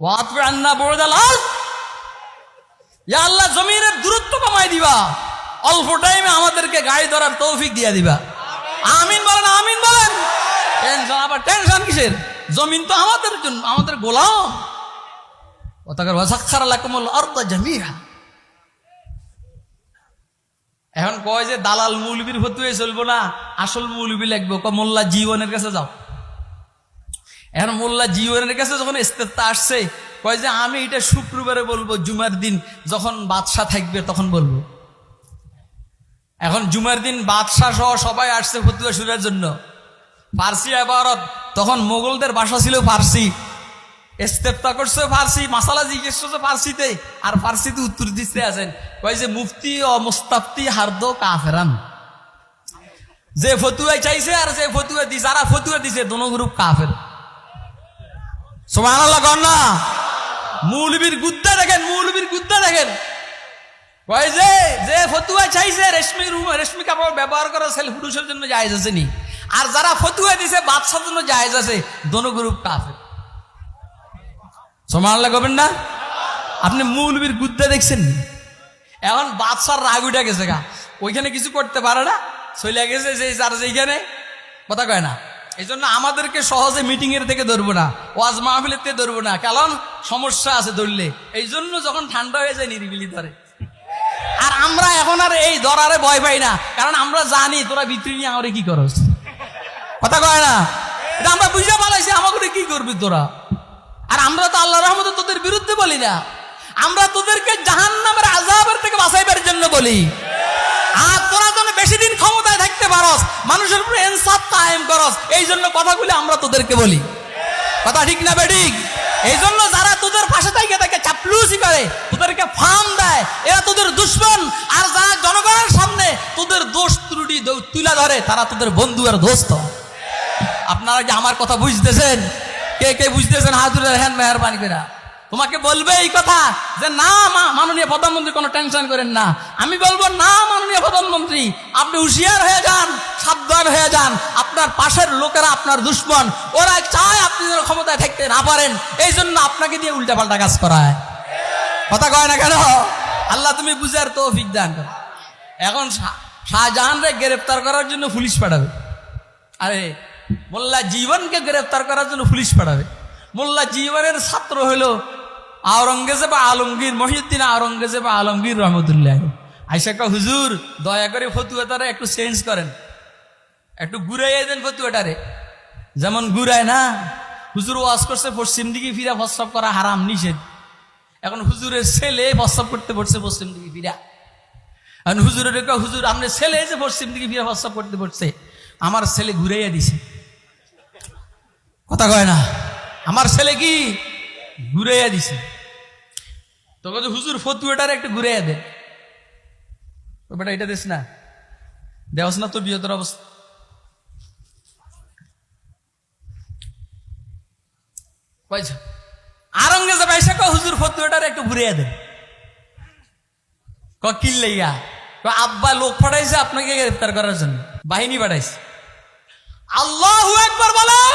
ওয়াতবে আন্না বড়দালাল ইয়া আল্লাহ জমিনের দূরত্ব কমাই দিবা। অল্প টাইমে আমাদেরকে গাড়ি ধরার তৌফিক দিয়া দিবা। আমিন বলেন আমিন বলেন। টেনশন আবার টেনশন কিসের? জমিন তো আমাদের জন্য, আমাদের গোলাম। এখন কয় যে, দালাল মৌলবীর ফতুয়ে চলবো না, আসল মৌলবী লাগবে। কমল্লা মোল্লা জীবনের কাছে যাও। এখন মোল্লা জীবনের কাছে যখন ইস্তেফতা আসছে, কয় যে, আমি এটা শুক্রবারে বলব, জুমার দিন যখন বাদশাহ থাকবে তখন বলব। এখন জুমার দিন বাদশাহ সহ সবাই আসছে ফতুয়া শুরার জন্য। ফার্সি আবারত, তখন মোগলদের বাসা ছিল ফার্সি। ইস্তেফতা করছে ফার্সি, মাসালা জিজ্ঞেস করছে ফার্সিতে, আর ফার্সিতে উত্তর দিতে আছেন। কয় যে, মুফতি ও মুস্তাফতি হারদো কাফেরান। যে ফতুয়া চাইছে আর যে ফতুয়া দিছে, যারা ফতুয়া দিছে, দোনো গ্রুপ কাফের। সোমান আল্লাহ কর না। মৌলবীর গুদ্দা দেখেন, মৌলবীর গুদ্দা দেখেন। কয় যে যে ফতুয়া চাইছে, রেশমি রুম, রেশমি কাপড় ব্যবহার করা ছেলে পুরুষের জন্য জায়েজ আছে নি আর যারা ফতুয়া দিছে, বাদশার জন্য জায়েজ আছে, দোনো গ্রুপ কাফের। সোমান আল্লাহ না? আপনি মৌলবীর গুদ্দা দেখছেন? এখন বাদশার রাগ উঠে গেছে গা। ওইখানে কিছু করতে পারে না, চলে গেছে যে যার যেখানে কথা কয় না? এই জন্য আমাদেরকে সহজে মিটিং এর থেকে ধরবো না, ওয়াজ মাহফিলের থেকে ধরবো না, কারণ সমস্যা আছে ধরলে। এই জন্য যখন ঠান্ডা হয়ে যায়, নিরিবিলি ধরে। আর আমরা এখন আর এই ধরারে ভয় পাই না, কারণ আমরা জানি তোরা ভিতরে নিয়ে আমারে কি করস। কথা কয় না? আমরা বুঝে পালাইছি, আমাকে কি করবি তোরা? আর আমরা তো আল্লাহ রহমতে তোদের বিরুদ্ধে বলি না। আমরা তোদেরকে জাহান নামের আজাবের থেকে বাঁচাইবার জন্য বলি আর তোরা যেন বেশি দিন ক্ষমতায় থাকতে পারস মানুষের উপরে এনসাফ কায়েম করস এই জন্য কথাগুলি আমরা তোদেরকে বলি। কথা ঠিক না বেঠিক? এই জন্য যারা তোদের পাশে থাকে, তাকে চাপলুসি করে, তোদেরকে ফার্ম দেয়। এরা তোদের দুশ্মন। আর যারা জনগণের সামনে তোদের দোষ ত্রুটি তুলে ধরে, তারা তোদের বন্ধু আর দোস্ত। আপনারা কি আমার কথা বুঝতেছেন? কে কে বুঝতেছেন? হাতুরে হ্যান, মেহরবানি করে তোমাকে বলবে এই কথা যে, না মাননীয় প্রধানমন্ত্রী, কোনো টেনশন করেন না। আমি বলব, না, মাননীয় প্রধানমন্ত্রী, আপনি হুঁশিয়ার হয়ে যান, সাবধান হয়ে যান। আপনার পাশের লোকেরা আপনার দুশ্মন, ওরা চায় আপনি যেন ক্ষমতায় থাকতে না পারেন। এই জন্য আপনাকে দিয়ে উল্টাপাল্টা কাজ করায়। কথা কয় না কেন? আল্লাহ তুমি বুঝার তো করো। এখন শাহ- শাহজাহানরে গ্রেপ্তার করার জন্য পুলিশ পাঠাবে। আরে, মোল্লা জীবনকে গ্রেফতার করার জন্য পুলিশ পাঠাবে। মোল্লা জীবনের ছাত্র হলো আওরঙ্গজেব আলমগীর, মহিউদ্দিন আওরঙ্গজেব আলমগীর রহমতুল্লাহ আইসাকা হুজুর, দয়া করে ফতুয়াটারে একটু চেঞ্জ করেন। একটু ঘুরাইয়ে দেন ফতুয়াটারে। যেমন ঘুরায় না, হুজুর ওয়াজ করছে, পশ্চিম দিকে ফিরা, প্রস্রাব করা হারাম, নিষেধ। এখন হুজুরের ছেলে প্রস্রাব করতে পড়ছে, পশ্চিম দিকে ফিরা। আর হুজুরের হুজুর আপনার ছেলে যে পশ্চিম দিকে ফিরা, প্রস্রাব করতে পড়ছে, আমার ছেলে ঘুরাইয়া দিছে। কথা কয় না, আমার ছেলে কি ঘুরাইয়া দিছে। যে হুজুর ফতুয়াটার একটু ঘুরাইয়া দে। বেটা এটা দিস না। দেওয়াস না তো বিয়তর অবস্থা। এসে কয়, হুজুর একটু দেন। ক ক আব্বা লোক পাঠাইছে আপনাকে গ্রেফতার করার জন্য। বাহিনী পাঠাইছে। আল্লাহ একবার বলেন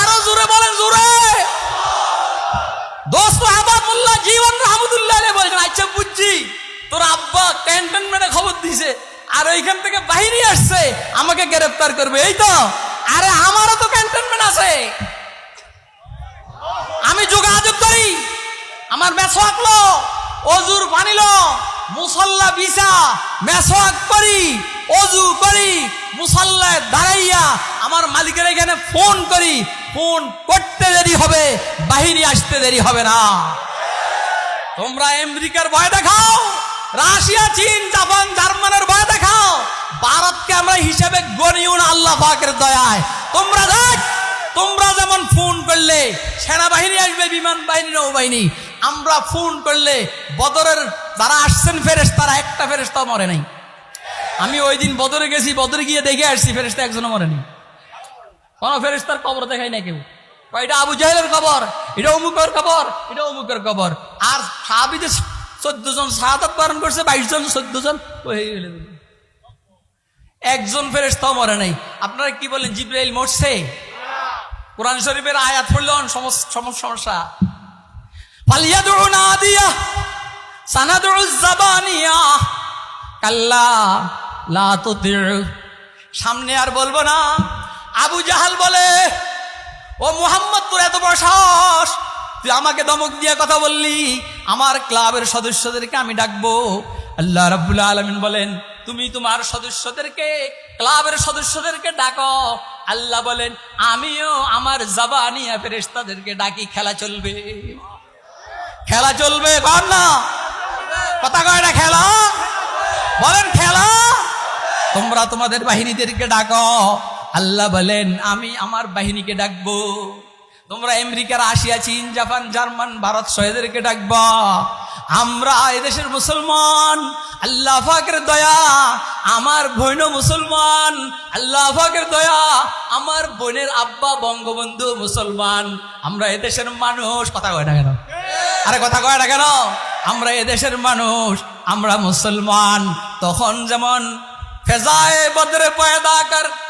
আরও জোরে বলেন জোরে মোল্লা জীবন রহমতুল্লাহ আলাইহি বলছেন আচ্ছা বুঝছি, তোর আব্বা ক্যান্টনমেন্টে খবর দিছে, আর ওইখান থেকে বাহিনী আসছে, আমাকে গ্রেফতার করবে। এই তো, আরে আমারও তো ক্যান্টনমেন্ট আছে। আমি যোগাযোগ করি, আমার মেসোয়াক লো, অজুর পানি লো, মুসল্লা বিছা, মেসোয়াক করি, অজু করি, মুসল্লায় দাঁড়াইয়া আমার মালিকের এখানে ফোন করি ফোন করতে দেরি হবে বাহিনী আসতে দেরি হবে না। তোমরা আমেরিকার ভয় দেখাও, রাশিয়া, চীন, জাপান, জার্মানের ভয় দেখাও, ভারতকে আমরা হিসেবে না, আল্লাহ পাকের দয়ায়। তোমরা দেখ, তোমরা যেমন ফোন করলে সেনাবাহিনী আসবে, বিমান বাহিনী, নৌবাহিনী, আমরা ফোন করলে বদরের যারা আসছেন ফেরেস তারা একটা ফেরেস্তাও মরে নাই। আমি ওই দিন বদরে গেছি, বদরে গিয়ে দেখে আসছি ফেরেস্তা একজনও মরেনি কোন ফেরেস্তার কবর দেখাই না কেউ। এটা আবু জাহেলের কবর এটা অমুকের কবর এটা অমুকের কবর আর সাহাবিদের চোদ্দ জন শাহাদাত পালন করছে বাইশ জন চোদ্দ জন তো হয়ে গেলে একজন ফেরেস্তাও মরে নাই। আপনারা কি বলেন, জিব্রাইল মরছে? কোরআন শরীফের আয়াত পড়ল সমস্যা। ফালিয়াদু নাদিয়া সানাদু জাবানিয়া। কাল্লা লা তুতিউ। সামনে আর বলব না। আবু জাহাল বলে, ও মুহাম্মদ, তোর এত বড় সাহস? তুই আমাকে দমক দিয়ে কথা বললি। আমার ক্লাবের সদস্যদেরকে আমি ডাকবো। আল্লাহ রাব্বুল আলামিন বলেন, তুমি তোমার সদস্যদেরকে, ক্লাবের সদস্যদেরকে ডাকো। আল্লাহ বলেন, আমিও আমার জাবানিয়া ফেরেশতাদেরকে ডাকি, খেলা চলবে। খেলা চলবে, কর না। কথা কয় না, খেলা? বলেন, খেলা? তোমরা তোমাদের বাহিনীদেরকে ডাকো। আল্লাহ বলেন, আমি আমার বাহিনীকে ডাকবো। তোমরা আমেরিকার আসিয়া চীন, জাপান, জার্মান, ভারত সহেদেরকে ডাকবা। আমরা এদেশের মুসলমান। আল্লাহ ফাকের দয়া, আমার বোন মুসলমান। আল্লাহ ফাকের দয়া, আমার বোনের আব্বা, বঙ্গবন্ধু মুসলমান। আমরা এদেশের মানুষ। কথা কয় না কেন? আরে কথা কয় না কেন? আমরা এদেশের মানুষ, আমরা মুসলমান। তখন যেমন ফেজায় বদরে পয়দা কর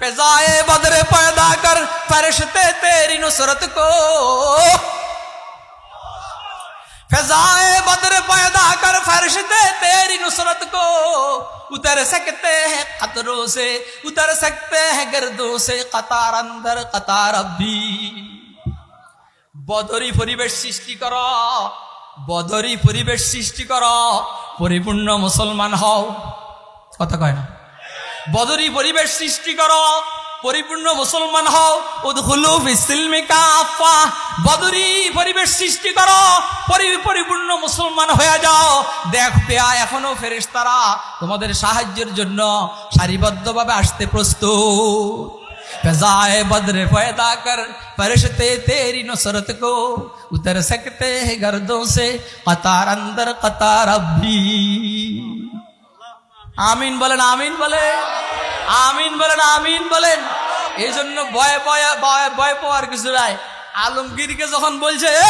ফেজায়ে বদরে পয়দা কর ফরিশতে তেরি নুসরত কো फजाए बदर पैदा कर फरिश्ते तेरी नुसरत को उतर सकते हैं खतरों से उतर सकते हैं गर्दों से कतार अंदर कतार अभी বদরি পরিবেশ সৃষ্টি কর বদরি পরিবেশ সৃষ্টি কর পরিপূর্ণ মুসলমান হও কথা কয় না বদরি পরিবেশ সৃষ্টি কর, পরিপূর্ণ মুসলমান হও কাফা বদরি পরিবেশ সৃষ্টি করো পরিপূর্ণ মুসলমান হয়ে যাও। দেখতে আয় এখনও ফেরেশতারা তোমাদের সাহায্যের জন্য সারিবদ্ধভাবে আসতে প্রস্তুত। কর তেরি উতর সকতে গর্দোं সে কতার অন্দর কতার অভি আমিন বলেন আমিন বলেন। আমিন বলেন আমিন বলেন। এই জন্য ভয় ভয় ভয় পাওয়ার কিছু নাই। আলমগীরকে যখন বলছে, "এ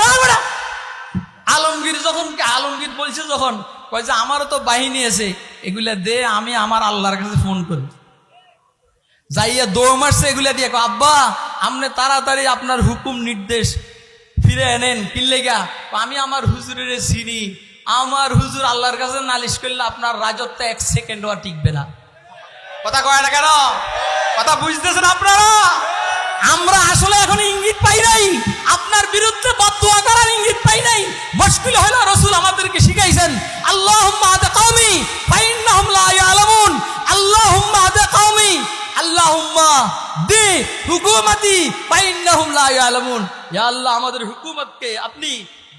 আলমগীর যখন, আলমগীর বলছে যখন, কয় যে আমারও তো বাহিনী আছে। এগুলা দে, আমি আমার আল্লাহর কাছে ফোন করি। যাইয়া দৌড় মারছে এগুলা দিয়ে আব্বা আপনি তাড়াতাড়ি আপনার হুকুম নির্দেশ ফিরে এনেন কিল্লেগা আমি আমার হুজুরের চিনি। আমার হুজুর আল্লাহর কাছে নালিশ করলে আপনার রাজত্ব এক সেকেন্ডও আর টিকবে না। কথা কয় না কেন? কথা বুঝতেছেন আপনারা? আমরা আসলে এখন ইঙ্গিত পাই নাই। আপনার বিরুদ্ধে বদুয়া করার ইঙ্গিত পাই নাই। মুশকিল হলো রসুল আমাদেরকে শিখাইছেন আদা কওমি ফাইন্নাহুম লা ইয়ালামুন। আল্লাহুম্মা দে হুকুমতি ফাইন্নাহুম লা ইয়ালামুন। ইয়া আল্লাহ, আমাদের হুকুমতকে আপনি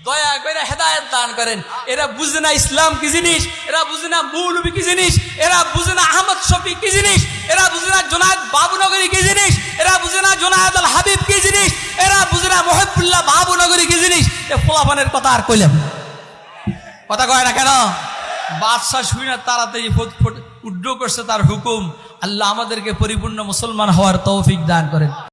দয়া করে হেদায়ত দান করেন। এরা বুঝে না ইসলাম কি জিনিস, এরা বুঝে না মৌলবী কি জিনিস, এরা বুঝে না আহমদ শফি কি জিনিস, এরা বুঝে না জোনায়দ বাবুনগরী কি জিনিস, এরা বুঝে না জোনায়দ আল হাবিব কি জিনিস, এরা বুঝে না মহিবুল্লাহ বাবুনগরী কি জিনিস। এ ফোলাফানের কথা আর কইলাম কথা কয় না কেন? বাদশাহ শুই না তাড়াতাড়ি উড্ড করছে তার হুকুম। আল্লাহ আমাদেরকে পরিপূর্ণ মুসলমান হওয়ার তৌফিক দান করেন।